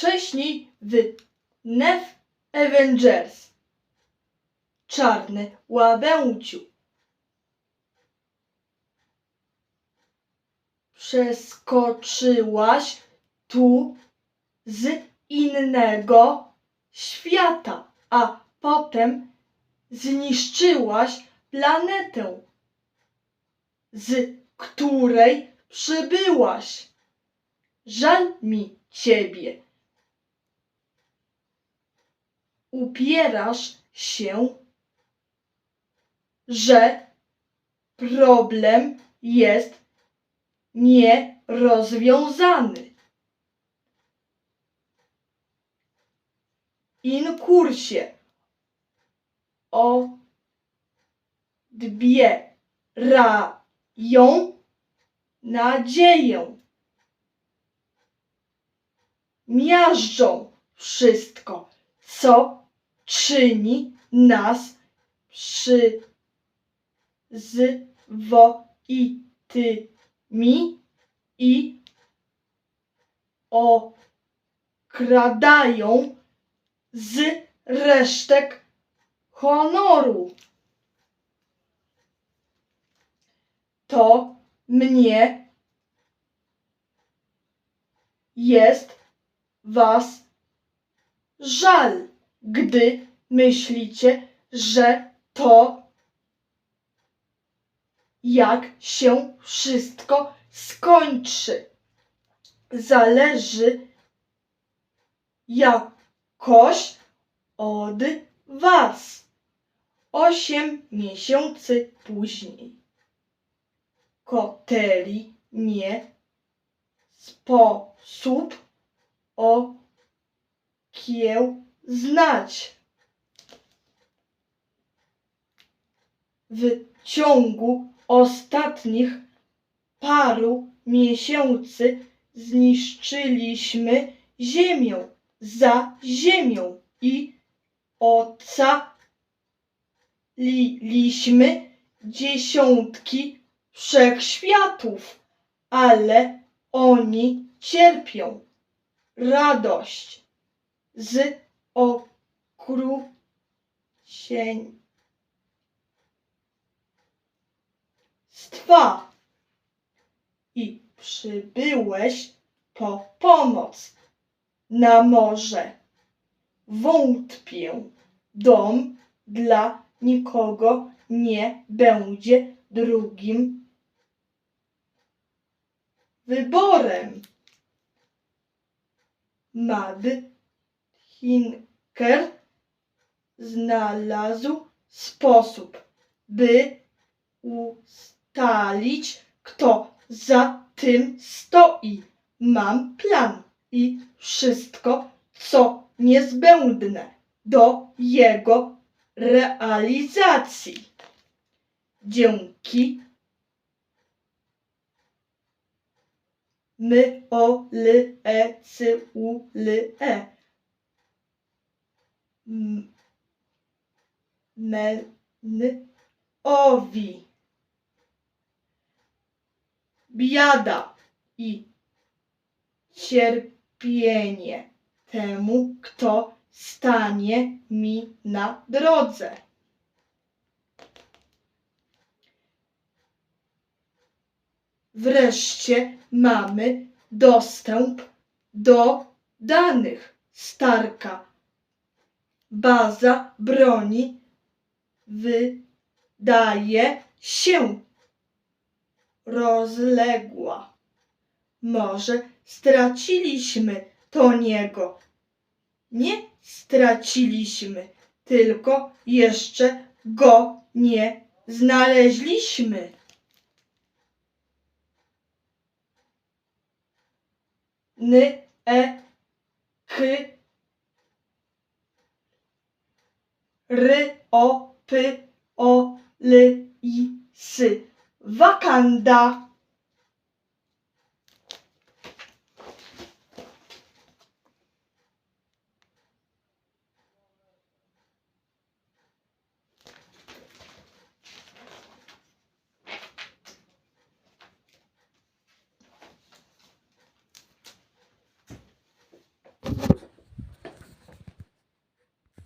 Wcześniej w Nef Avengers. Czarny łabędziu. Przeskoczyłaś tu z innego świata, a potem zniszczyłaś planetę, z której przybyłaś. Żal mi ciebie. Upierasz się, że problem jest nierozwiązany. Inkursie odbierają nadzieję. Miażdżą wszystko, co czyni nas przyzwoitymi i okradają z resztek honoru. To mnie jest was żal, gdy myślicie, że to jak się wszystko skończy. Zależy jakoś od was. Osiem miesięcy później. Koteli nie sposób okiełznać. W ciągu ostatnich paru miesięcy zniszczyliśmy Ziemię za Ziemią i ocaliliśmy dziesiątki wszechświatów, ale oni cierpią radość z okrucieństwa i przybyłeś po pomoc na morze. Wątpię, dom dla nikogo nie będzie drugim wyborem. Mad Hinker znalazł sposób, by ustalić, kto za tym stoi. Mam plan i wszystko, co niezbędne do jego realizacji. Dzięki my o l e c u l e M- men owi biada i cierpienie temu, kto stanie mi na drodze. Wreszcie mamy dostęp do danych Starka. Baza broni wydaje się rozległa. Może straciliśmy Toniego. Nie straciliśmy, tylko jeszcze go nie znaleźliśmy. N, E, K, R, O, P, O, L, I, S. Wakanda.